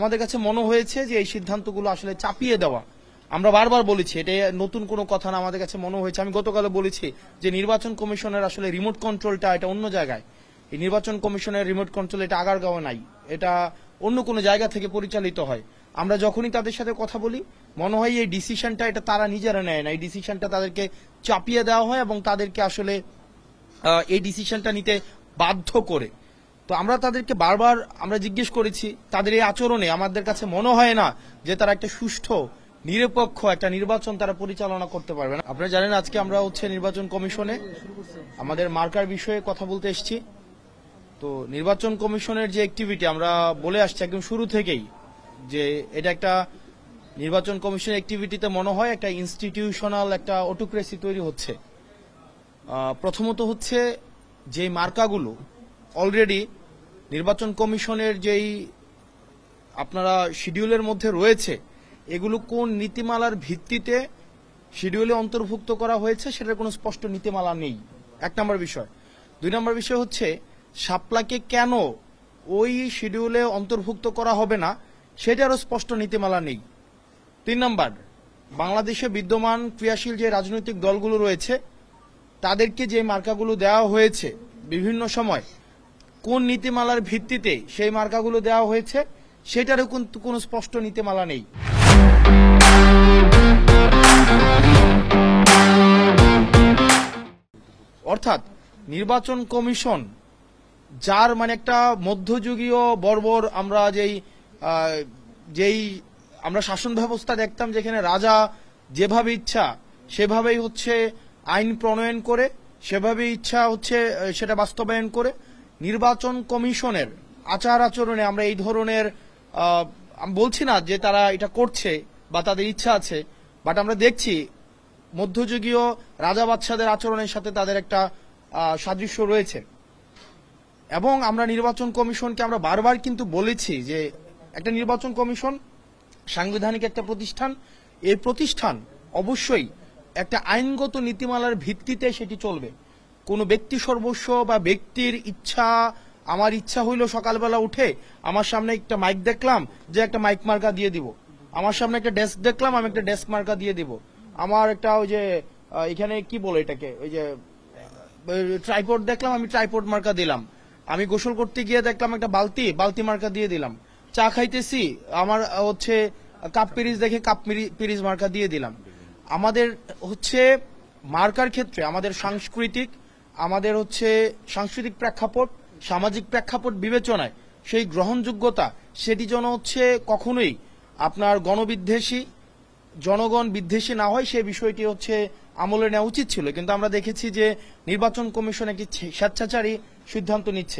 আমাদের কাছে মনে হয়েছে যে এই সিদ্ধান্তগুলো আসলে চাপিয়ে দেওয়া। আমরা বারবার বলেছি, এটা নতুন কোনো কথা না, আমাদের কাছে মনে হয়েছে। আমি গতকালে বলেছি যে নির্বাচন কমিশনের আসলে রিমোট কন্ট্রোলটা এটা অন্য জায়গায়। এই নির্বাচন কমিশনের রিমোট কন্ট্রোল এটা আগারগাঁও নাই। এটা অন্য কোনো জায়গা থেকে পরিচালিত হয়। আমরা যখনই তাদের সাথে কথা বলি, মনে হয় এই ডিসিশনটা এটা তারা নিজেরা নেয় না। এই ডিসিশনটা তাদেরকে চাপিয়ে দেওয়া হয় এবং তাদেরকে আসলে এই ডিসিশনটা নিতে বাধ্য করে। তো আমরা তাদেরকে বারবার আমরা জিজ্ঞেস করেছি, তাদের এই আচরণে আমাদের কাছে মনে হয় না যে তারা একটা সুষ্ঠু, নিরপেক্ষ একটা নির্বাচন তারা পরিচালনা করতে পারবে না। আপনারা জানেন আজকে আমরা হচ্ছে নির্বাচন কমিশনে আমাদের মার্কার বিষয়ে কথা বলতে এসেছি। তো নির্বাচন কমিশনের যে অ্যাক্টিভিটি আমরা বলে আসছি একদম শুরু থেকেই যে এটা একটা নির্বাচন কমিশনের অ্যাক্টিভিটিতে মনে হয় একটা ইনস্টিটিউশনাল একটা অটোক্রেসি তৈরি হচ্ছে। প্রথমত হচ্ছে যে মার্কাগুলো অলরেডি নির্বাচন কমিশনের যেই আপনারা শিডিউলের মধ্যে রয়েছে, এগুলো কোন নীতিমালার ভিত্তিতে শিডিউলে অন্তর্ভুক্ত করা হয়েছে সেটার কোনো স্পষ্ট নীতিমালা নেই। এক নম্বর বিষয়। দুই নম্বর বিষয় হচ্ছে শাপলাকে কেন ওই শিডিউলে অন্তর্ভুক্ত করা হবে না সেটারও স্পষ্ট নীতিমালা নেই। তিন নম্বর, বাংলাদেশে বিদ্যমান ক্রিয়াশীল যে রাজনৈতিক দলগুলো রয়েছে, তাদেরকে যে মার্কাগুলো দেওয়া হয়েছে বিভিন্ন সময় কোন নীতিমালার ভিত্তিতে সেই মার্কাগুলো দেওয়া হয়েছে, সেটারও কিন্তু কোনো স্পষ্ট নীতিমালা নেই। অর্থাৎ নির্বাচন কমিশন, যার মানে একটা মধ্যযুগীয় বর্বর আমরা যেই যেই আমরা শাসন ব্যবস্থা দেখতাম যেখানে রাজা যেভাবে ইচ্ছা, সেভাবেই হচ্ছে আইন প্রণয়ন করে সেভাবে ইচ্ছা হচ্ছে সেটা বাস্তবায়ন করে নির্বাচন কমিশনের আচার আচরণে আমরা এই ধরনের বলছি না যে তারা এটা করছে বা তাদের ইচ্ছা আছে বাট আমরা দেখছি মধ্যযুগীয় রাজা বাদশাদের আচরণের সাথে তাদের একটা সাদৃশ্য রয়েছে। এবং আমরা নির্বাচন কমিশনকে আমরা বারবার কিন্তু বলেছি যে একটা নির্বাচন কমিশন সাংবিধানিক একটা প্রতিষ্ঠান, এই প্রতিষ্ঠান অবশ্যই একটা আইনগত নীতিমালার ভিত্তিতে সেটি চলবে। কোনো ব্যক্তি সর্বস্ব বা ব্যক্তির ইচ্ছা, আমার ইচ্ছা হইল সকালবেলা উঠে আমার সামনে একটা মাইক দেখলাম, যে একটা মাইক মার্কা দিয়ে দিব। আমার সামনে একটা ডেস্ক দেখলাম, আমি একটা ডেস্ক মার্কা দিয়ে দিব। আমার একটা ওই যে এখানে কি বলে এটাকে? ওই যে ট্রাইপড দেখলাম, আমি ট্রাইপড মার্কা দিলাম। আমি গোসল করতে গিয়ে দেখলাম একটা বালতি বালতি মার্কা দিয়ে দিলাম। চা খাইতেছি, আমার হচ্ছে কাপ পিরিজ দেখে কাপ পিরিজ মার্কা দিয়ে দিলাম। আমাদের হচ্ছে, মার্কার ক্ষেত্রে, আমাদের সাংস্কৃতিক আমাদের হচ্ছে সাংস্কৃতিক প্রেক্ষাপট, সামাজিক প্রেক্ষাপট বিবেচনায় সেই গ্রহণযোগ্যতা, সেটি যেন হচ্ছে কখনোই আপনার গণবিদ্বেষী, জনগণ বিদ্বেষী না হয় সেই বিষয়টি হচ্ছে আমলে নেওয়া উচিত ছিল। কিন্তু আমরা দেখেছি যে নির্বাচন কমিশন একটি স্বেচ্ছাচারী সিদ্ধান্ত নিচ্ছে।